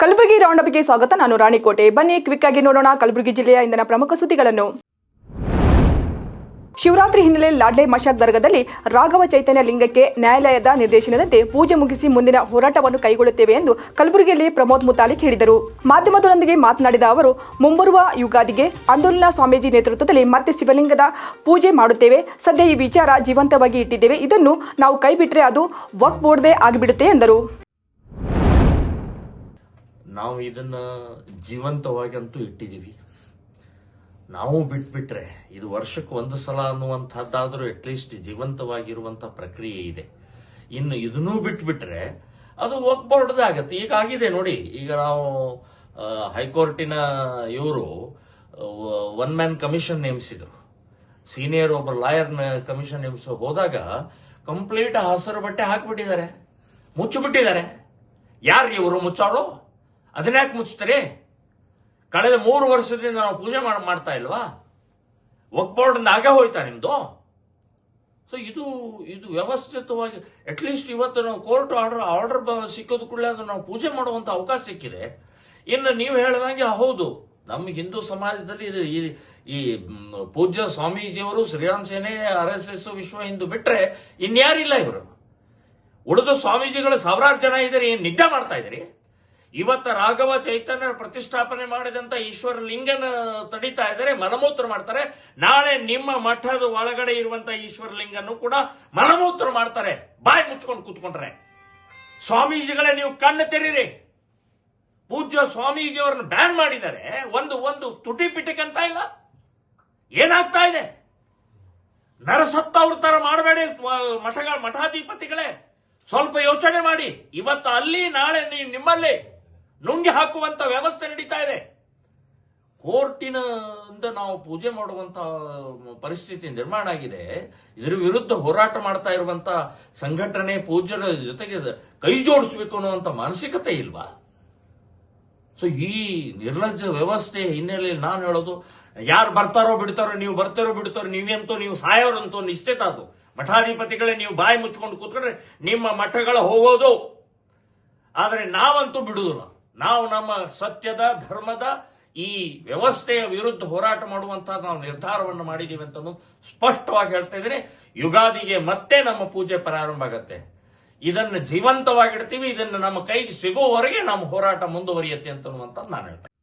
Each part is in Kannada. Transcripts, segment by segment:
ಕಲಬುರಗಿ ರೌಂಡ್ ಅಪ್ಗೆ ಸ್ವಾಗತ. ನಾನು ರಾಣಿಕೋಟೆ. ಬನ್ನಿ ಕ್ವಿಕ್ ಆಗಿ ನೋಡೋಣ ಕಲಬುರಗಿ ಜಿಲ್ಲೆಯ ಇಂದಿನ ಪ್ರಮುಖ ಸುದ್ದಿಗಳನ್ನು. ಶಿವರಾತ್ರಿ ಹಿನ್ನೆಲೆ ಲಾಡ್ಲೆ ಮಶಾಕ್ ದರ್ಗದಲ್ಲಿ ರಾಘವ ಚೈತನ್ಯ ಲಿಂಗಕ್ಕೆ ನ್ಯಾಯಾಲಯದ ನಿರ್ದೇಶನದಂತೆ ಪೂಜೆ ಮುಗಿಸಿ ಮುಂದಿನ ಹೋರಾಟವನ್ನು ಕೈಗೊಳ್ಳುತ್ತೇವೆ ಎಂದು ಕಲಬುರಗಿಯಲ್ಲಿ ಪ್ರಮೋದ್ ಮುತಾಲಿಕ್ ಹೇಳಿದರು. ಮಾಧ್ಯಮದೊಂದಿಗೆ ಮಾತನಾಡಿದ ಅವರು, ಮುಂಬರುವ ಯುಗಾದಿಗೆ ಆಂದೋಲನ ಸ್ವಾಮೀಜಿ ನೇತೃತ್ವದಲ್ಲಿ ಮತ್ತೆ ಶಿವಲಿಂಗದ ಪೂಜೆ ಮಾಡುತ್ತೇವೆ. ಸದ್ಯ ಈ ವಿಚಾರ ಜೀವಂತವಾಗಿ ಇಟ್ಟಿದ್ದೇವೆ. ಇದನ್ನು ನಾವು ಕೈಬಿಟ್ಟರೆ ಅದು ವಕ್ ಬೋರ್ಡ್ದೇ ಆಗಿಬಿಡುತ್ತೆ ಎಂದರು. ನಾವು ಇದನ್ನ ಜೀವಂತವಾಗಿ ಅಂತೂ ಇಟ್ಟಿದ್ದೀವಿ. ನಾವು ಬಿಟ್ಬಿಟ್ರೆ ಇದು ವರ್ಷಕ್ಕೆ ಒಂದು ಸಲ ಅನ್ನುವಂಥದ್ದಾದರೂ ಅಟ್ಲೀಸ್ಟ್ ಜೀವಂತವಾಗಿರುವಂಥ ಪ್ರಕ್ರಿಯೆ ಇದೆ. ಇನ್ನು ಇದನ್ನೂ ಬಿಟ್ಬಿಟ್ರೆ ಅದು ಒಗ್ಬಾರ್ಡ್ದೇ ಆಗತ್ತೆ. ಈಗ ಆಗಿದೆ ನೋಡಿ, ಈಗ ನಾವು ಹೈಕೋರ್ಟಿನ ಇವರು ಒನ್ ಮ್ಯಾನ್ ಕಮಿಷನ್ ನೇಮಿಸಿದ್ರು. ಸೀನಿಯರ್ ಒಬ್ಬ ಲಾಯರ್ನ ಕಮಿಷನ್ ನೇಮಿಸೋ ಹೋದಾಗ ಕಂಪ್ಲೀಟ್ ಹಸಿರು ಬಟ್ಟೆ ಹಾಕಿಬಿಟ್ಟಿದ್ದಾರೆ. ಮುಚ್ಚಿಬಿಟ್ಟಿದ್ದಾರೆ. ಯಾರು ಇವರು ಮುಚ್ಚೋರು? ಅದನ್ಯಾಕೆ ಮುಚ್ತಾರೆ ಕಳೆದ ಮೂರು ವರ್ಷದಿಂದ ನಾವು ಪೂಜೆ ಮಾಡಿ, ಮಾಡ್ತಾ ಇಲ್ವಾ? ಒಗ್ಬೋರ್ಡ್ ಆಗೇ ಹೋಯ್ತಾ ನಿಮ್ದು? ಸೊ ಇದು ಇದು ವ್ಯವಸ್ಥಿತವಾಗಿ ಅಟ್ಲೀಸ್ಟ್ ಇವತ್ತು ನಾವು ಕೋರ್ಟ್ ಆರ್ಡರ್ ಆರ್ಡರ್ ಸಿಕ್ಕೋದು ಕೂಡಲೇ ಅದು ನಾವು ಪೂಜೆ ಮಾಡುವಂತ ಅವಕಾಶ ಸಿಕ್ಕಿದೆ. ಇನ್ನು ನೀವು ಹೇಳಿದಂಗೆ ಹೌದು. ನಮ್ಮ ಹಿಂದೂ ಸಮಾಜದಲ್ಲಿ ಇದು, ಈ ಈ ಪೂಜ್ಯ ಸ್ವಾಮೀಜಿಯವರು, ಶ್ರೀರಾಮ್ ಸೇನೆ, ಆರ್ ಎಸ್ ಎಸ್, ವಿಶ್ವ ಹಿಂದೂ ಬಿಟ್ರೆ ಇನ್ಯಾರಿಲ್ಲ ಇವರು? ಉಳಿದು ಸ್ವಾಮೀಜಿಗಳು ಸಾವಿರಾರು ಜನ ಇದ್ದಾರೆ, ಏನ್ ನಿದ್ದೆ ಮಾಡ್ತಾ ಇದ್ರಿ ಇವತ್ತ ರಾಘವ ಚೈತನ್ಯ ಪ್ರತಿಷ್ಠಾಪನೆ ಮಾಡಿದಂತ ಈಶ್ವರ ಲಿಂಗನ ತಡಿತಾ ಇದ್ದಾರೆ, ಮಲಮೂತ್ರ ಮಾಡ್ತಾರೆ. ನಾಳೆ ನಿಮ್ಮ ಮಠದ ಒಳಗಡೆ ಇರುವಂತ ಈಶ್ವರ ಲಿಂಗನ್ನು ಕೂಡ ಮಲಮೂತ್ರ ಮಾಡ್ತಾರೆ. ಬಾಯಿ ಮುಚ್ಕೊಂಡು ಕೂತ್ಕೊಂಡ್ರೆ. ಸ್ವಾಮೀಜಿಗಳೇ, ನೀವು ಕಣ್ಣು ತೆರೀರಿ. ಪೂಜ್ಯ ಸ್ವಾಮೀಜಿಯವರನ್ನು ಬ್ಯಾನ್ ಮಾಡಿದ್ದಾರೆ. ಒಂದು ಒಂದು ತುಟಿ ಪಿಟಿಕಂತ ಇಲ್ಲ. ಏನಾಗ್ತಾ ಇದೆ? ನರಸತ್ತವ್ರ ತರ ಮಾಡಬೇಡಿ ಮಠಗಳ ಮಠಾಧಿಪತಿಗಳೇ. ಸ್ವಲ್ಪ ಯೋಚನೆ ಮಾಡಿ. ಇವತ್ತು ಅಲ್ಲಿ, ನಾಳೆ ನೀವು ನಿಮ್ಮಲ್ಲಿ ನುಂಗಿ ಹಾಕುವಂತ ವ್ಯವಸ್ಥೆ ನಡೀತಾ ಇದೆ. ಕೋರ್ಟಿನಿಂದ ನಾವು ಪೂಜೆ ಮಾಡುವಂತ ಪರಿಸ್ಥಿತಿ ನಿರ್ಮಾಣ ಆಗಿದೆ. ಇದರ ವಿರುದ್ಧ ಹೋರಾಟ ಮಾಡ್ತಾ ಇರುವಂತ ಸಂಘಟನೆ ಪೂಜ್ಯರ ಜೊತೆಗೆ ಕೈ ಜೋಡಿಸಬೇಕು ಅನ್ನುವಂತ ಮಾನಸಿಕತೆ ಇಲ್ವಾ? ಸೊ ಈ ನಿರ್ಲಜ್ಜ ವ್ಯವಸ್ಥೆ ಹಿನ್ನೆಲೆಯಲ್ಲಿ ನಾನು ಹೇಳೋದು, ಯಾರು ಬರ್ತಾರೋ ಬಿಡ್ತಾರೋ, ನೀವು ಬರ್ತಾರೋ ಬಿಡ್ತಾರೋ, ನೀವೇಂತೋ, ನೀವು ಸಾಯೋರಂತೋ ನಿಶ್ಚಿತ ಅದು. ಮಠಾಧಿಪತಿಗಳೇ, ನೀವು ಬಾಯಿ ಮುಚ್ಕೊಂಡು ಕೂತ್ಕೊಂಡ್ರೆ ನಿಮ್ಮ ಮಠಗಳ ಹೋಗೋದು. ಆದರೆ ನಾವಂತೂ ಬಿಡುವುದಿಲ್ಲ. ನಾವು ನಮ್ಮ ಸತ್ಯದ, ಧರ್ಮದ ಈ ವ್ಯವಸ್ಥೆಯ ವಿರುದ್ಧ ಹೋರಾಟ ಮಾಡುವಂತಹ ನಾವು ನಿರ್ಧಾರವನ್ನು ಮಾಡಿದ್ದೀವಿ ಅಂತ ಸ್ಪಷ್ಟವಾಗಿ ಹೇಳ್ತಾ ಇದ್ದೀನಿ. ಯುಗಾದಿಗೆ ಮತ್ತೆ ನಮ್ಮ ಪೂಜೆ ಪ್ರಾರಂಭ ಆಗತ್ತೆ. ಇದನ್ನು ಜೀವಂತವಾಗಿಡ್ತೀವಿ, ಇದನ್ನು ನಮ್ಮ ಕೈಗೆ ಸಿಗುವವರೆಗೆ ನಮ್ಮ ಹೋರಾಟ ಮುಂದುವರಿಯುತ್ತೆ ಅಂತ ನಾನು ಹೇಳ್ತೇನೆ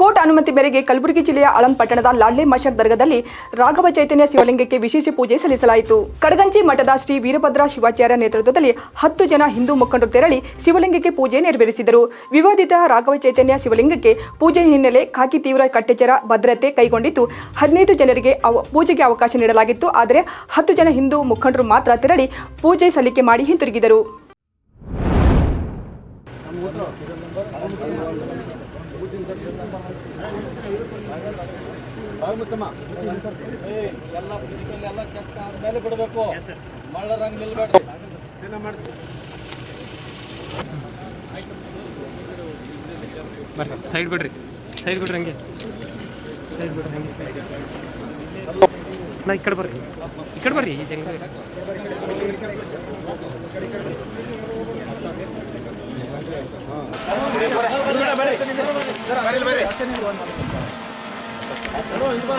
ಕೋರ್ಟ್ ಅನುಮತಿ ಮೇರೆಗೆ ಕಲಬುರಗಿ ಜಿಲ್ಲೆಯ ಅಳಂ ಪಟ್ಟಣದ ಲಾಡ್ಲೆ ಮಶಕ್ ದರ್ಗದಲ್ಲಿ ರಾಘವ ಚೈತನ್ಯ ಶಿವಲಿಂಗಕ್ಕೆ ವಿಶೇಷ ಪೂಜೆ ಸಲ್ಲಿಸಲಾಯಿತು. ಕಡಗಂಚಿ ಮಠದ ಶ್ರೀ ವೀರಭದ್ರ ಶಿವಾಚಾರ್ಯ ನೇತೃತ್ವದಲ್ಲಿ ಹತ್ತು ಜನ ಹಿಂದೂ ಮುಖಂಡರು ತೆರಳಿ ಶಿವಲಿಂಗಕ್ಕೆ ಪೂಜೆ ನೆರವೇರಿಸಿದರು. ವಿವಾದಿತ ರಾಘವ ಚೈತನ್ಯ ಶಿವಲಿಂಗಕ್ಕೆ ಪೂಜೆ ಹಿನ್ನೆಲೆ ಖಾಕಿ ತೀವ್ರ ಕಟ್ಟೆಚ್ಚರ, ಭದ್ರತೆ ಕೈಗೊಂಡಿದ್ದು ಹದಿನೈದು ಜನರಿಗೆ ಪೂಜೆಗೆ ಅವಕಾಶ ನೀಡಲಾಗಿತ್ತು. ಆದರೆ ಹತ್ತು ಜನ ಹಿಂದೂ ಮುಖಂಡರು ಮಾತ್ರ ತೆರಳಿ ಪೂಜೆ ಸಲ್ಲಿಕೆ ಮಾಡಿ ಹಿಂತಿರುಗಿದರು. ಎಲ್ಲ ಎಲ್ಲ ಚೆಕ್ ಬಿಡಬೇಕು ಬರ್ರಿ ಸೈಡ್ ಬಿಡ್ರಿ ಸೈಡ್ ಬಿಡ್ರಿ ಹಂಗೆ, ಸೈಡ್ ಬಿಡ್ರಿ. ಹಂಗೆ ನಾ ಈ ಕಡೆ ಬರ್ರಿ. ಈ ಕಡೆ ಬರ್ರಿ, ಈ ಜಂಗಲ್ ಬಾ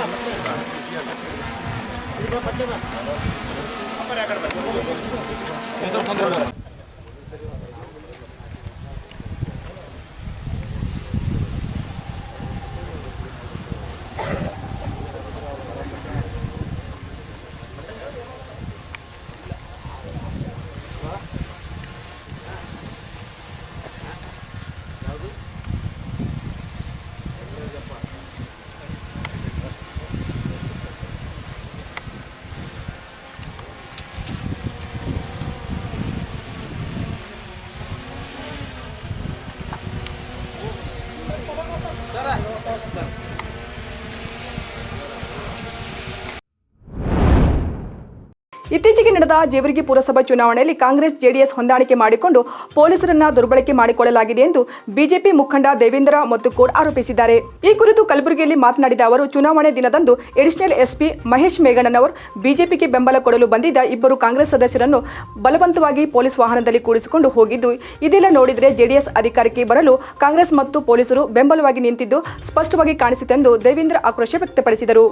ಇತ್ತೀಚೆಗೆ ನಡೆದ ಜೇವರ್ಗಿ ಪುರಸಭಾ ಚುನಾವಣೆಯಲ್ಲಿ ಕಾಂಗ್ರೆಸ್, ಜೆಡಿಎಸ್ ಹೊಂದಾಣಿಕೆ ಮಾಡಿಕೊಂಡು ಪೊಲೀಸರನ್ನ ದುರ್ಬಳಕೆ ಮಾಡಿಕೊಳ್ಳಲಾಗಿದೆ ಎಂದು ಬಿಜೆಪಿ ಮುಖಂಡ ದೇವೇಂದ್ರ ಮುತ್ತುಕೋಡ್ ಆರೋಪಿಸಿದ್ದಾರೆ. ಈ ಕುರಿತು ಕಲಬುರಗಿಯಲ್ಲಿ ಮಾತನಾಡಿದ ಅವರು, ಚುನಾವಣೆ ದಿನದಂದು ಎಡಿಷನಲ್ ಎಸ್ಪಿ ಮಹೇಶ್ ಮೇಘಣ್ಣನವರು ಬಿಜೆಪಿಗೆ ಬೆಂಬಲ ಕೊಡಲು ಬಂದಿದ್ದ ಇಬ್ಬರು ಕಾಂಗ್ರೆಸ್ ಸದಸ್ಯರನ್ನು ಬಲವಂತವಾಗಿ ಪೊಲೀಸ್ ವಾಹನದಲ್ಲಿ ಕೂಡಿಸಿಕೊಂಡು ಹೋಗಿದ್ದು, ಇದೆಲ್ಲ ನೋಡಿದರೆ ಜೆಡಿಎಸ್ ಅಧಿಕಾರಕ್ಕೆ ಬರಲು ಕಾಂಗ್ರೆಸ್ ಮತ್ತು ಪೊಲೀಸರು ಬೆಂಬಲವಾಗಿ ನಿಂತಿದ್ದು ಸ್ಪಷ್ಟವಾಗಿ ಕಾಣಿಸಿತೆಂದು ದೇವೇಂದ್ರ ಆಕ್ರೋಶ ವ್ಯಕ್ತಪಡಿಸಿದರು.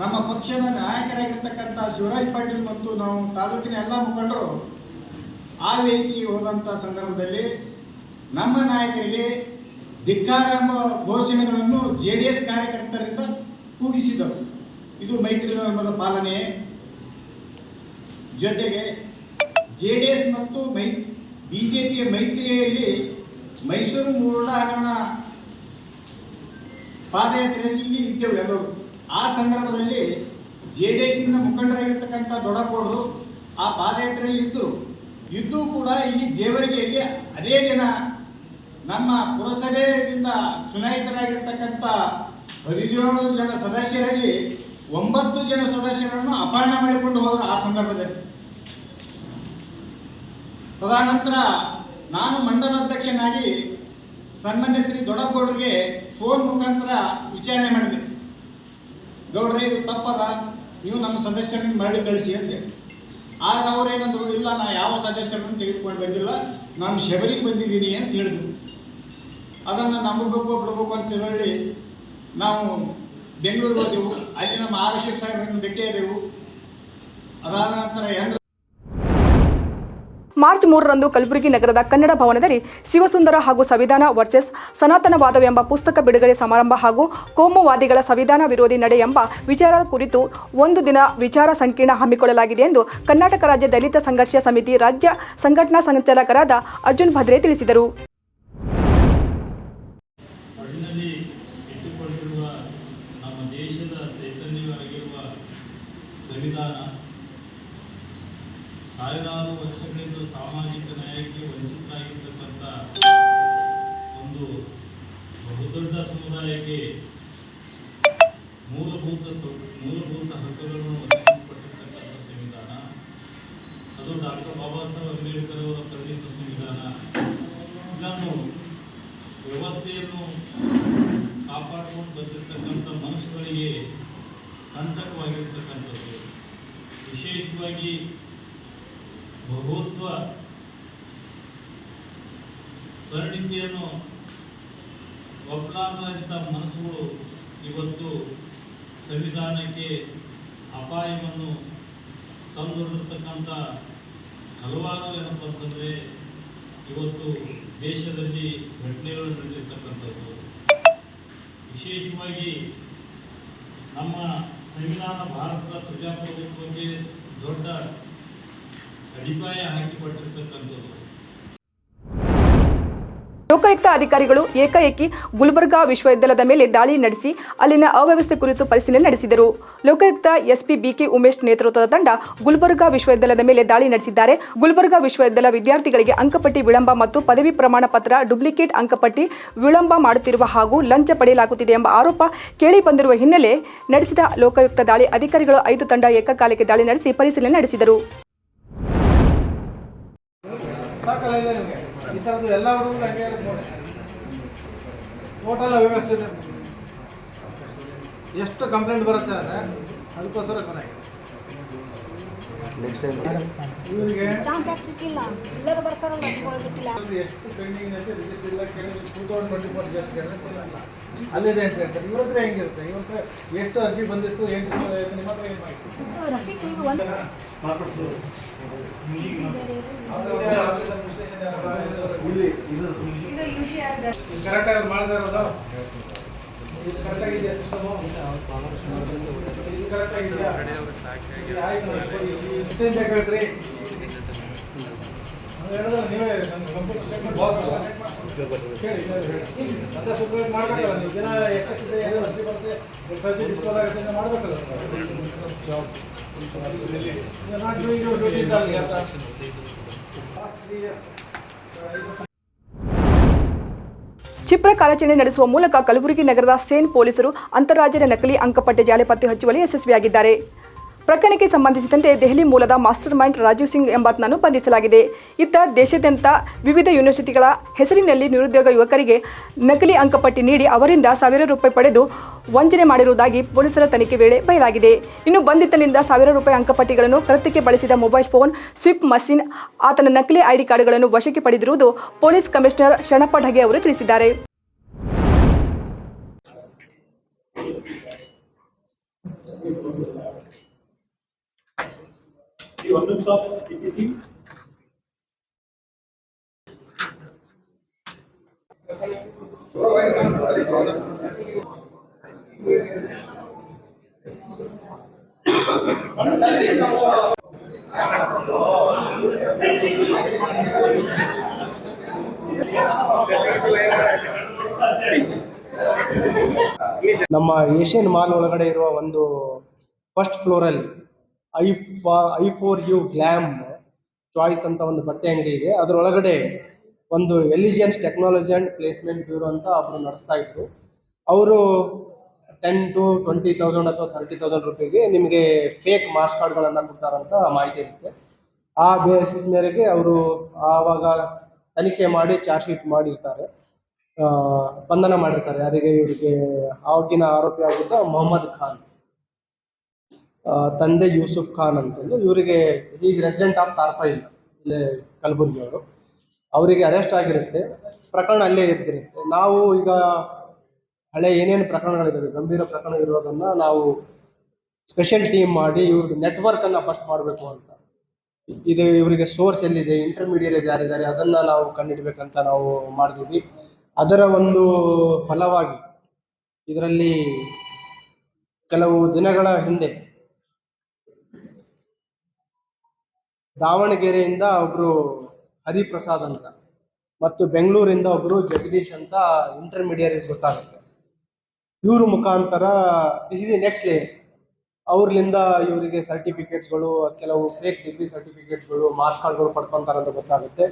ನಮ್ಮ ಪಕ್ಷದ ನಾಯಕರಾಗಿರ್ತಕ್ಕಂಥ ಶಿವರಾಜ್ ಪಾಟೀಲ್ ಮತ್ತು ನಾವು ತಾಲೂಕಿನ ಎಲ್ಲ ಮುಖಂಡರು ಆ ವೇದಿಕೆ ಹೋದಂಥ ಸಂದರ್ಭದಲ್ಲಿ ನಮ್ಮ ನಾಯಕರಿಗೆ ಧಿಕ್ಕಾರ ಎಂಬ ಘೋಷಣೆಗಳನ್ನು ಜೆ ಡಿ ಎಸ್ ಕಾರ್ಯಕರ್ತರಿಂದ ಕೂಗಿಸಿದರು. ಇದು ಮೈತ್ರಿ ಧರ್ಮದ ಪಾಲನೆ ಜೊತೆಗೆ ಜೆ ಡಿ ಎಸ್ ಮತ್ತು ಮೈ ಬಿ ಜೆ ಮೈತ್ರಿಯಲ್ಲಿ ಮೈಸೂರು ಮೂರಳ ಹಗರಣ ಪಾದಯಾತ್ರೆಯಲ್ಲಿ ಇದ್ದೆವು ಎಲ್ಲರೂ. ಆ ಸಂದರ್ಭದಲ್ಲಿ ಜೆ ಡಿ ನ ಮುಖಂಡರಾಗಿರ್ತಕ್ಕಂಥ ದೊಡ್ಡಕೋಡರು ಆ ಪಾದಯಾತ್ರೆಯಲ್ಲಿ ಇದ್ದರು ಇದ್ದು ಕೂಡ ಇಲ್ಲಿ ಜೇವರಿಗೆಯಲ್ಲಿ ಅದೇ ದಿನ ನಮ್ಮ ಪುರಸಭೆಯಿಂದ ಚುನಾಯಿತರಾಗಿರ್ತಕ್ಕಂಥ ಹದಿನೇಳು ಜನ ಸದಸ್ಯರಲ್ಲಿ ಒಂಬತ್ತು ಜನ ಸದಸ್ಯರನ್ನು ಅಪಹರಣ ಮಾಡಿಕೊಂಡು ಹೋದರು ಆ ಸಂದರ್ಭದಲ್ಲಿ. ತದನಂತರ ನಾನು ಮಂಡಲಾಧ್ಯಕ್ಷನಾಗಿ ಸನ್ಮಾನ್ಯ ಶ್ರೀ ಫೋನ್ ಮುಖಾಂತರ ವಿಚಾರಣೆ ಮಾಡಿದೆ. ಗೌಡ್ರೆ ಇದು ತಪ್ಪದ. ನೀವು ನಮ್ಮ ಸದಸ್ಯರನ್ನು ಮರಳಿ ಕಳಿಸಿ ಅಂತೇಳಿ ಆಗ ಅವ್ರೇನಂದ್ರು, ಇಲ್ಲ, ನಾ ಯಾವ ಸದಸ್ಯರನ್ನು ತೆಗೆದುಕೊಂಡು ಬಂದಿಲ್ಲ. ನಾನು ಶಬರಿಗೆ ಬಂದಿದ್ದೀನಿ ಅಂತ ಹೇಳಿದ್ರು. ಅದನ್ನು ನಂಬಬೇಕು, ಬಿಡಬೇಕು ಅಂತ ಹೇಳಿ ನಾವು ಬೆಂಗಳೂರಿಗೆ ಹೋದೆವು. ಅಲ್ಲಿ ನಮ್ಮ ಆರಕ್ಷಕ ಸಾಹೇಬರನ್ನು ಭೇಟಿಯಾದೆವು ಅದಾದ ನಂತರ ಏನು ಮಾರ್ಚ್ ಮೂರರಂದು ಕಲಬುರಗಿ ನಗರದ ಕನ್ನಡ ಭವನದಲ್ಲಿ ಶಿವಸುಂದರ ಹಾಗೂ ಸಂವಿಧಾನ ವರ್ಸಸ್ ಸನಾತನವಾದವೆಂಬ ಪುಸ್ತಕ ಬಿಡುಗಡೆ ಸಮಾರಂಭ ಹಾಗೂ ಕೋಮುವಾದಿಗಳ ಸಂವಿಧಾನ ವಿರೋಧಿ ನಡೆ ಎಂಬ ವಿಚಾರ ಕುರಿತು ಒಂದು ದಿನ ವಿಚಾರ ಸಂಕಿರಣ ಹಮ್ಮಿಕೊಳ್ಳಲಾಗಿದೆ ಎಂದು ಕರ್ನಾಟಕ ರಾಜ್ಯ ದಲಿತ ಸಂಘರ್ಷ ಸಮಿತಿ ರಾಜ್ಯ ಸಂಘಟನಾ ಸಂಚಾಲಕರಾದ ಅರ್ಜುನ್ ಭದ್ರೆ ತಿಳಿಸಿದರು. ವ್ಯವಸ್ಥೆಯನ್ನು ಕಾಪಾಡಿಕೊಂಡು ಬಂದಿರತಕ್ಕಂಥ ಮನಸ್ಸುಗಳಿಗೆ ಕಂಟಕವಾಗಿರ್ತಕ್ಕಂಥದ್ದು ವಿಶೇಷವಾಗಿ ಬಹುತ್ವ ಪರಿಣಿತಿಯನ್ನು ಒಪ್ಪಲಾರದಂಥ ಮನಸ್ಸುಗಳು ಇವತ್ತು ಸಂವಿಧಾನಕ್ಕೆ ಅಪಾಯವನ್ನು ತಂದೊಡ್ಡಿರ್ತಕ್ಕಂಥ ಹಲವಾರು ಏನಪ್ಪ ಅಂತಂದರೆ ಇವತ್ತು ದೇಶದಲ್ಲಿ ಘಟನೆಗಳು ನಡೆದಿರ್ತಕ್ಕಂಥದ್ದು ವಿಶೇಷವಾಗಿ ನಮ್ಮ ಸಂವಿಧಾನ ಭಾರತದ ಪ್ರಜಾಪ್ರಭುತ್ವಕ್ಕೆ ದೊಡ್ಡ ಅಡಿಪಾಯ ಹಾಕಿಕೊಟ್ಟಿರ್ತಕ್ಕಂಥದ್ದು. ಲೋಕಾಯುಕ್ತ ಅಧಿಕಾರಿಗಳು ಏಕಾಏಕಿ ಗುಲ್ಬರ್ಗಾ ವಿಶ್ವವಿದ್ಯಾಲಯದ ಮೇಲೆ ದಾಳಿ ನಡೆಸಿ ಅಲ್ಲಿನ ಅವ್ಯವಸ್ಥೆ ಕುರಿತು ಪರಿಶೀಲನೆ ನಡೆಸಿದರು. ಲೋಕಾಯುಕ್ತ ಎಸ್ಪಿ ಬಿಕೆ ಉಮೇಶ್ ನೇತೃತ್ವದ ತಂಡ ಗುಲ್ಬರ್ಗಾ ವಿಶ್ವವಿದ್ಯಾಲಯದ ಮೇಲೆ ದಾಳಿ ನಡೆಸಿದ್ದಾರೆ. ಗುಲ್ಬರ್ಗಾ ವಿಶ್ವವಿದ್ಯಾಲಯ ವಿದ್ಯಾರ್ಥಿಗಳಿಗೆ ಅಂಕಪಟ್ಟಿ, ವಿಳಂಬ ಮತ್ತು ಪದವಿ ಪ್ರಮಾಣ ಪತ್ರ, ಡುಪ್ಲಿಕೇಟ್ ಅಂಕಪಟ್ಟಿ, ವಿಳಂಬ ಮಾಡುತ್ತಿರುವ ಹಾಗೂ ಲಂಚ ಪಡೆಯಲಾಗುತ್ತಿದೆ ಎಂಬ ಆರೋಪ ಕೇಳಿ ಬಂದಿರುವ ಹಿನ್ನೆಲೆ ನಡೆಸಿದ ಲೋಕಾಯುಕ್ತ ದಾಳಿ ಅಧಿಕಾರಿಗಳು ಐದು ತಂಡ ಏಕಕಾಲಕ್ಕೆ ದಾಳಿ ನಡೆಸಿ ಪರಿಶೀಲನೆ ನಡೆಸಿದರು. ಈ ಎಲ್ಲ ಹುಡುಗರು ಹಂಗೆ ಇರುತ್ತೆ ನೋಡಿ. ಟೋಟಲ್ ವ್ಯವಸ್ಥೆ ಇದೆ. ಎಷ್ಟು ಕಂಪ್ಲೇಂಟ್ ಬರುತ್ತೆ ಅಂದರೆ ಅದಕ್ಕೋಸ್ಕರ ಕೊನೆಗೆ ಇವರಿಗೆ ಚಾನ್ಸ್ ಸಿಕ್ಕಿಲ್ಲ ಎಲ್ಲರೂ ಬರ್ತಾರಲ್ಲ ಅನ್ಕೊಳ್ಬೇಕಿಲ್ಲ ಎಷ್ಟು ಪೆಂಡಿಂಗ್ ಅಂತ ರಿಜಿಸ್ಟರ್ ಇಲ್ಲ ಕೇಳಿ two thousand twenty four just ಅಲ್ಲಿದೆ ಅಂತ ಇವ್ರ ಹತ್ರ ಹೆಂಗಿರುತ್ತೆ? ಇವ್ರ ಹತ್ರ ಎಷ್ಟು ಅರ್ಜಿ ಬಂದಿತ್ತು ಏನು ನಿಮ್ಮ ಹತ್ರ ಏನು ಮಾಹಿತಿ ಕರೆಕ್ಟಾಗಿ ಮಾಡ್ತಾ ಇರೋದು ಇದು ಕರೆಕ್ಟಾಗಿದೆಯಾ ಸಿಸ್ಟಮು ಇದು ಕರೆಕ್ಟಾಗಿದೆಯಾ ಇದು ಆಯ್ತು ನೋಡಿ, ಕೊಡಿ. ಎಷ್ಟು ಟೈಮ್ ಬೇಕಾಗುತ್ತೆ ರೀ ಅದು ಹೇಳಿದ್ರೆ ನೀವೇ ನನ್ನ ಕಂಪ್ಯೂಟರ್ ಚೆಕ್ ಬಾಸ್ ಹೇಳಿ. ಮತ್ತೆ ಸೂಪರ್ವೈಸ್ ಮಾಡ್ಬೇಕಲ್ಲ ನೀವು ದಿನ ಎಷ್ಟಾಗ್ತದೆ ಏನು ಅರ್ಜಿ ಬರುತ್ತೆ ಮಾಡ್ಬೇಕಲ್ಲ ನೀವು ಕ್ಷಿಪ್ರ ಕಾರ್ಯಾಚರಣೆ ನಡೆಸುವ ಮೂಲಕ ಕಲಬುರಗಿ ನಗರದ ಸೇನ್ ಪೊಲೀಸರು ಅಂತಾರಾಜ್ಯದ ನಕಲಿ ಅಂಕಪಟ್ಟೆ ಜಾಲೆ ಪತ್ತೆ ಹಚ್ಚುವಲ್ಲಿ ಯಶಸ್ವಿಯಾಗಿದ್ದಾರೆ. ಪ್ರಕರಣಕ್ಕೆ ಸಂಬಂಧಿಸಿದಂತೆ ದೆಹಲಿ ಮೂಲದ ಮಾಸ್ಟರ್ ಮೈಂಡ್ ರಾಜೀವ್ ಸಿಂಗ್ ಎಂಬಾತನನ್ನು ಬಂಧಿಸಲಾಗಿದೆ. ಇತ್ತ ದೇಶಾದ್ಯಂತ ವಿವಿಧ ಯೂನಿವರ್ಸಿಟಿಗಳ ಹೆಸರಿನಲ್ಲಿ ನಿರುದ್ಯೋಗ ಯುವಕರಿಗೆ ನಕಲಿ ಅಂಕಪಟ್ಟಿ ನೀಡಿ ಅವರಿಂದ ಸಾವಿರ ರೂಪಾಯಿ ಪಡೆದು ವಂಚನೆ ಮಾಡಿರುವುದಾಗಿ ಪೊಲೀಸರ ತನಿಖೆ ವೇಳೆ ಬಯಲಾಗಿದೆ. ಇನ್ನು ಬಂಧಿತನಿಂದ ಸಾವಿರ ರೂಪಾಯಿ ಅಂಕಪಟ್ಟಿಗಳನ್ನು ಕೃತ್ಯಕ್ಕೆ ಬಳಸಿದ ಮೊಬೈಲ್ ಫೋನ್ ಸ್ವಿಪ್ ಮಷಿನ್, ಆತನ ನಕಲಿ ಐಡಿ ಕಾರ್ಡ್ಗಳನ್ನು ವಶಕ್ಕೆ ಪಡೆದಿರುವುದು ಪೊಲೀಸ್ ಕಮಿಷನರ್ ಶರಣಪ್ಪ ಢಗೆ ಅವರು ತಿಳಿಸಿದ್ದಾರೆ. ನಮ್ಮ ಏಷ್ಯನ್ ಮಾಲ್ ಒಳಗಡೆ ಇರುವ ಒಂದು ಫಸ್ಟ್ ಫ್ಲೋರಲ್ಲಿ ಐ ಫಾ, I four you glam choice ಅಂತ ಒಂದು ಬಟ್ಟೆ ಅಂಗಡಿ ಇದೆ. ಅದರೊಳಗಡೆ ಒಂದು allegiance technology and placement bureau ಅಂತ ಅವರು ನಡೆಸ್ತಾ ಇದ್ರು. ಅವರು ಟೆನ್ ಟು ಟ್ವೆಂಟಿ ತೌಸಂಡ್ ಅಥವಾ ತರ್ಟಿ ತೌಸಂಡ್ ರುಪೀಗೆ ನಿಮಗೆ ಫೇಕ್ ಮಾರ್ಕ್ಸ್ ಕಾರ್ಡ್ಗಳನ್ನು ಕೊಡ್ತಾರಂತ ಮಾಹಿತಿ ಇರುತ್ತೆ. ಆ ಬೇಸಿಸ್ ಮೇರೆಗೆ ಅವರು ಆವಾಗ ತನಿಖೆ ಮಾಡಿ ಚಾರ್ಜ್ ಶೀಟ್ ಮಾಡಿರ್ತಾರೆ. ಬಂಧನ ಮಾಡಿರ್ತಾರೆ. ಯಾರಿಗೆ ಇವರಿಗೆ ಆವಾಗಿನ ಆರೋಪಿ ಆಗಿದ್ದ ಮೊಹಮ್ಮದ್ ಖಾನ್. ತಂದೆ ಯೂಸುಫ್ ಖಾನ್ ಅಂತಂದು, ಇವರಿಗೆ ಈಗ ರೆಸಿಡೆಂಟ್ ಆಫ್ ತಾರ್ಫಾ ಇಲ್ಲ ಇಲ್ಲೇ ಕಲಬುರ್ಗಿ ಅವರು ಅವರಿಗೆ ಅರೆಸ್ಟ್ ಆಗಿರುತ್ತೆ. ಪ್ರಕರಣ ಅಲ್ಲೇ ಇರ್ತಿರುತ್ತೆ ನಾವು ಈಗ ಹಳೆ ಏನೇನು ಪ್ರಕರಣಗಳಿದ್ದಾವೆ ಗಂಭೀರ ಪ್ರಕರಣ ಇರೋದನ್ನ ನಾವು ಸ್ಪೆಷಲ್ ಟೀಮ್ ಮಾಡಿ ನೆಟ್ವರ್ಕ್ ಅನ್ನ ಫಸ್ಟ್ ಮಾಡಬೇಕು ಅಂತ. ಇದು ಇವರಿಗೆ ಸೋರ್ಸ್ ಎಲ್ಲಿದೆ, ಇಂಟರ್ಮೀಡಿಯೇಟ್ ಯಾರಿದ್ದಾರೆ, ಅದನ್ನ ನಾವು ಕಂಡುಹಿಡ್ಬೇಕಂತ ನಾವು ಮಾಡಿದ್ವಿ ಅದರ ಒಂದು ಫಲವಾಗಿ ಇದರಲ್ಲಿ ಕೆಲವು ದಿನಗಳ ಹಿಂದೆ ದಾವಣಗೆರೆಯಿಂದ ಒಬ್ಬರು ಹರಿಪ್ರಸಾದ್ ಅಂತ ಮತ್ತು ಬೆಂಗಳೂರಿಂದ ಒಬ್ಬರು ಜಗದೀಶ್ ಅಂತ ಇಂಟರ್ಮೀಡಿಯರೀಸ್ ಗೊತ್ತಾಗುತ್ತೆ. ಇವ್ರ ಮುಖಾಂತರ this is the next layer ಅವ್ರಲಿಂದ ಇವರಿಗೆ ಸರ್ಟಿಫಿಕೇಟ್ಸ್ಗಳು ಕೆಲವು ಫೇಕ್ ಡಿಗ್ರಿ ಸರ್ಟಿಫಿಕೇಟ್ಸ್ಗಳು ಮಾರ್ಕ್ಸ್ ಕಾರ್ಡ್ಗಳು ಪಡ್ಕೊಂತಾರೆ ಅಂತ ಗೊತ್ತಾಗುತ್ತೆ.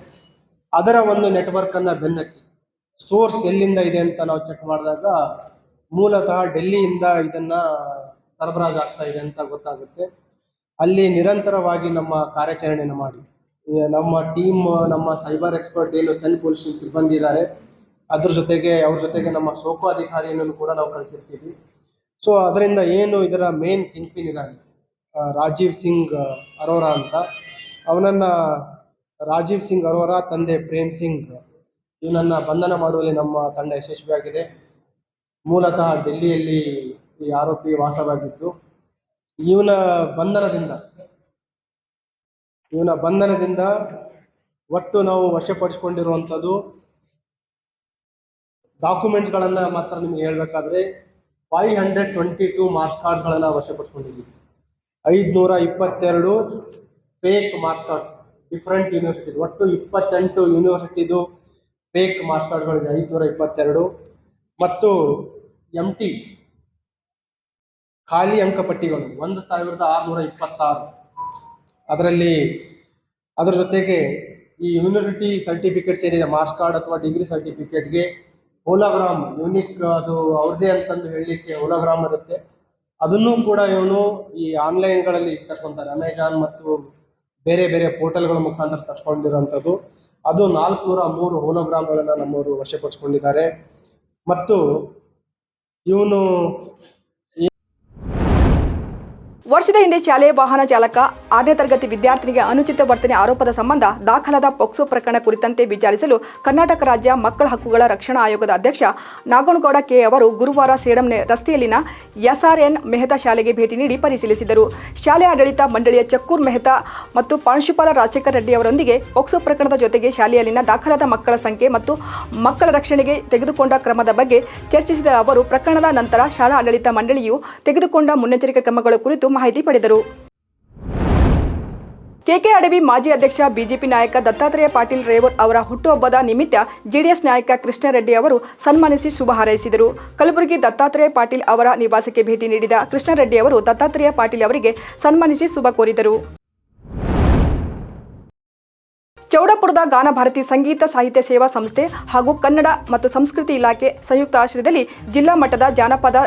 ಅದರ ಒಂದು ನೆಟ್ವರ್ಕ್ ಅನ್ನ ಬೆನ್ನತ್ತಿ ಸೋರ್ಸ್ ಎಲ್ಲಿಂದ ಇದೆ ಅಂತ ನಾವು ಚೆಕ್ ಮಾಡಿದಾಗ ಮೂಲತಃ ಡೆಲ್ಲಿಯಿಂದ ಇದನ್ನ ಸರಬರಾಜು ಆಗ್ತಾ ಇದೆ ಅಂತ ಗೊತ್ತಾಗುತ್ತೆ. ಅಲ್ಲಿ ನಿರಂತರವಾಗಿ ನಮ್ಮ ಕಾರ್ಯಾಚರಣೆಯನ್ನು ಮಾಡಿ. ನಮ್ಮ ಟೀಮ್ ನಮ್ಮ ಸೈಬರ್ ಎಕ್ಸ್ಪರ್ಟ್ ಏನು ಸೆಲ್ ಪೊಲೀಸ್ ಸಿಬ್ಬಂದಿ ಇದ್ದಾರೆ ಅದ್ರ ಜೊತೆಗೆ, ಅವ್ರ ಜೊತೆಗೆ ನಮ್ಮ ಸೋಕು ಅಧಿಕಾರಿಯನ್ನು ಕೂಡ ನಾವು ಕಳಿಸಿರ್ತೀವಿ. ಸೊ ಅದರಿಂದ ಏನು ಇದರ ಮೇನ್ ಕಿಂಗ್ಪಿನ್ ಇದ್ದಾನೆ ರಾಜೀವ್ ಸಿಂಗ್ ಅರೋರಾ ಅಂತ. ಅವನನ್ನ ರಾಜೀವ್ ಸಿಂಗ್ ಅರೋರಾ, ತಂದೆ ಪ್ರೇಮ್ ಸಿಂಗ್, ಇವನನ್ನ ಬಂಧನ ಮಾಡುವಲ್ಲಿ ನಮ್ಮ ತಂಡ ಯಶಸ್ವಿಯಾಗಿದೆ. ಮೂಲತಃ ಡೆಲ್ಲಿಯಲ್ಲಿ ಈ ಆರೋಪಿ ವಾಸವಾಗಿದ್ದು ಇವನ ಬಂಧನದಿಂದ ಇವನ ಬಂಧನದಿಂದ ಒಟ್ಟು ನಾವು ವಶಪಡಿಸ್ಕೊಂಡಿರುವಂಥದ್ದು ಡಾಕ್ಯುಮೆಂಟ್ಸ್ಗಳನ್ನು ಮಾತ್ರ ನಿಮ್ಗೆ ಹೇಳಬೇಕಾದ್ರೆ five hundred twenty two marks ಕಾರ್ಡ್ಸ್ಗಳನ್ನ ವಶಪಡಿಸ್ಕೊಂಡಿದ್ದೀವಿ. ಐದುನೂರ ಇಪ್ಪತ್ತೆರಡು fake marks cards different university ಒಟ್ಟು ಇಪ್ಪತ್ತೆಂಟು ಯೂನಿವರ್ಸಿಟಿದು ಫೇಕ್ ಮಾರ್ಕ್ಸ್ ಕಾರ್ಡ್ಗಳಿದೆ ಐದುನೂರ ಇಪ್ಪತ್ತೆರಡು. ಮತ್ತು ಎಂ ಟಿ ಖಾಲಿ ಅಂಕಪಟ್ಟಿಗಳು ಒಂದು ಸಾವಿರದ ಆರುನೂರ ಇಪ್ಪತ್ತಾರು. ಅದರಲ್ಲಿ ಅದರ ಜೊತೆಗೆ ಈ ಯೂನಿವರ್ಸಿಟಿ ಸರ್ಟಿಫಿಕೇಟ್ಸ್ ಏನಿದೆ ಮಾರ್ಕ್ಸ್ ಕಾರ್ಡ್ ಅಥವಾ ಡಿಗ್ರಿ ಸರ್ಟಿಫಿಕೇಟ್ಗೆ ಹೋಲೋಗ್ರಾಮ್ ಯೂನಿಕ್ ಅದು ಅವ್ರದೇ ಅಂತಂದು ಹೇಳಲಿಕ್ಕೆ ಹೋಲೋಗ್ರಾಮ್ ಇರುತ್ತೆ. ಅದನ್ನು ಕೂಡ ಇವನು ಈ ಆನ್ಲೈನ್ಗಳಲ್ಲಿ ತರ್ಕೊಂತಾರೆ ಅಮೆಜಾನ್ ಮತ್ತು ಬೇರೆ ಬೇರೆ ಪೋರ್ಟಲ್ಗಳ ಮುಖಾಂತರ ತರ್ಸ್ಕೊಂಡಿರೋಂಥದ್ದು ಅದು ನಾಲ್ಕುನೂರ ಮೂರು ಹೋಲೋಗ್ರಾಮ್ಗಳನ್ನು ನಮ್ಮವರು ವಶಪಡಿಸ್ಕೊಂಡಿದ್ದಾರೆ. ಮತ್ತು ಇವನು ವರ್ಷದ ಹಿಂದೆ ಶಾಲೆಯ ವಾಹನ ಚಾಲಕ, ಆರನೇ ತರಗತಿ ವಿದ್ಯಾರ್ಥಿನಿಗೆ ಅನುಚಿತ ವರ್ತನೆ ಆರೋಪದ ಸಂಬಂಧ ದಾಖಲಾದ ಪೊಕ್ಸೋ ಪ್ರಕರಣ ಕುರಿತಂತೆ ವಿಚಾರಿಸಲು ಕರ್ನಾಟಕ ರಾಜ್ಯ ಮಕ್ಕಳ ಹಕ್ಕುಗಳ ರಕ್ಷಣಾ ಆಯೋಗದ ಅಧ್ಯಕ್ಷ ನಾಗೋಣಗೌಡ ಕೆ ಅವರು ಗುರುವಾರ ಸೇಡಂ ರಸ್ತೆಯಲ್ಲಿನ ಎಸ್ಆರ್ಎನ್ ಮೆಹ್ತಾ ಶಾಲೆಗೆ ಭೇಟಿ ನೀಡಿ ಪರಿಶೀಲಿಸಿದರು. ಶಾಲೆ ಆಡಳಿತ ಮಂಡಳಿಯ ಚಕ್ಕೂರ್ ಮೆಹ್ತಾ ಮತ್ತು ಪ್ರಾಂಶುಪಾಲ ರಾಜಶೇಖರ್ ರೆಡ್ಡಿ ಅವರೊಂದಿಗೆ ಪೊಕ್ಸೋ ಪ್ರಕರಣದ ಜೊತೆಗೆ ಶಾಲೆಯಲ್ಲಿನ ದಾಖಲಾದ ಮಕ್ಕಳ ಸಂಖ್ಯೆ ಮತ್ತು ಮಕ್ಕಳ ರಕ್ಷಣೆಗೆ ತೆಗೆದುಕೊಂಡ ಕ್ರಮದ ಬಗ್ಗೆ ಚರ್ಚಿಸಿದ ಅವರು, ಪ್ರಕರಣದ ನಂತರ ಶಾಲಾ ಆಡಳಿತ ಮಂಡಳಿಯು ತೆಗೆದುಕೊಂಡ ಮುನ್ನೆಚ್ಚರಿಕೆ ಕ್ರಮಗಳ ಕುರಿತು ಮಾಹಿತಿ ಪಡೆದರು. ಕೆಕೆ ಅಡವಿ ಮಾಜಿ ಅಧ್ಯಕ್ಷ ಬಿಜೆಪಿ ನಾಯಕ ದತ್ತಾತ್ರೇಯ ಪಾಟೀಲ್ ರೇವತ್ ಅವರ ಹುಟ್ಟುಹಬ್ಬದ ನಿಮಿತ್ತ ಜೆಡಿಎಸ್ ನಾಯಕ ಕೃಷ್ಣರೆಡ್ಡಿ ಅವರು ಸನ್ಮಾನಿಸಿ ಶುಭ ಹಾರೈಸಿದರು. ಕಲಬುರಗಿ ದತ್ತಾತ್ರೇಯ ಪಾಟೀಲ್ ಅವರ ನಿವಾಸಕ್ಕೆ ಭೇಟಿ ನೀಡಿದ ಕೃಷ್ಣರೆಡ್ಡಿ ಅವರು ದತ್ತಾತ್ರೇಯ ಪಾಟೀಲ್ ಅವರಿಗೆ ಸನ್ಮಾನಿಸಿ ಶುಭ ಕೋರಿದರು. ಚೌಡಪುರದ ಗಾನ ಭಾರತಿ ಸಂಗೀತ ಸಾಹಿತ್ಯ ಸೇವಾ ಸಂಸ್ಥೆ ಹಾಗೂ ಕನ್ನಡ ಮತ್ತು ಸಂಸ್ಕೃತಿ ಇಲಾಖೆ ಸಂಯುಕ್ತ ಆಶ್ರಯದಲ್ಲಿ ಜಿಲ್ಲಾ ಮಟ್ಟದ ಜಾನಪದ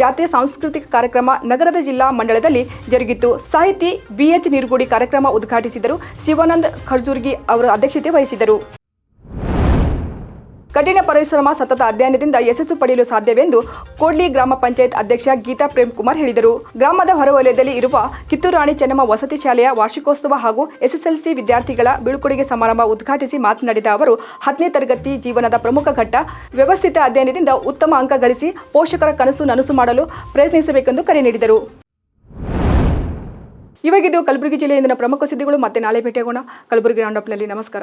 ಜಾತ್ರೆ ಸಾಂಸ್ಕೃತಿಕ ಕಾರ್ಯಕ್ರಮ ನಗರದ ಜಿಲ್ಲಾ ಮಂಡಳದಲ್ಲಿ ಜರುಗಿತು. ಸಾಹಿತಿ ಬಿಎಚ್ ನಿರ್ಗುಡಿ ಕಾರ್ಯಕ್ರಮ ಉದ್ಘಾಟಿಸಿದರು. ಶಿವಾನಂದ್ ಖರ್ಜೂರ್ಗಿ ಅವರು ಅಧ್ಯಕ್ಷತೆ ವಹಿಸಿದರು. ಕಠಿಣ ಪರಿಶ್ರಮ ಸತತ ಅಧ್ಯಯನದಿಂದ ಯಶಸ್ಸು ಪಡೆಯಲು ಸಾಧ್ಯವೆಂದು ಕೋಡ್ಲಿ ಗ್ರಾಮ ಪಂಚಾಯತ್ ಅಧ್ಯಕ್ಷ ಗೀತಾ ಪ್ರೇಮ್ ಕುಮಾರ್ ಹೇಳಿದರು. ಗ್ರಾಮದ ಹೊರವಲಯದಲ್ಲಿ ಇರುವ ಕಿತ್ತೂರಾಣಿ ಚೆನ್ನಮ್ಮ ವಸತಿ ಶಾಲೆಯ ವಾರ್ಷಿಕೋತ್ಸವ ಹಾಗೂ ಎಸ್ಎಸ್ಎಲ್ಸಿ ವಿದ್ಯಾರ್ಥಿಗಳ ಬೀಳ್ಕೊಡುಗೆ ಸಮಾರಂಭ ಉದ್ಘಾಟಿಸಿ ಮಾತನಾಡಿದ ಅವರು, ಹತ್ತನೇ ತರಗತಿ ಜೀವನದ ಪ್ರಮುಖ ಘಟ್ಟ ವ್ಯವಸ್ಥಿತ ಅಧ್ಯಯನದಿಂದ ಉತ್ತಮ ಅಂಕ ಗಳಿಸಿ ಪೋಷಕರ ಕನಸು ನನಸು ಮಾಡಲು ಪ್ರಯತ್ನಿಸಬೇಕೆಂದು ಕರೆ ನೀಡಿದರು. ಇವಾಗಿದ್ದು ಕಲಬುರಗಿ ಜಿಲ್ಲೆಯಿಂದಿನ ಪ್ರಮುಖ ಸುದ್ದಿಗಳು ಮತ್ತೆ ನಾಳೆ ಭೇಟಿಯಾಗೋಣ. ಕಲಬುರಗಿ ರೌಂಡಪ್ನಲ್ಲಿ ನಮಸ್ಕಾರ.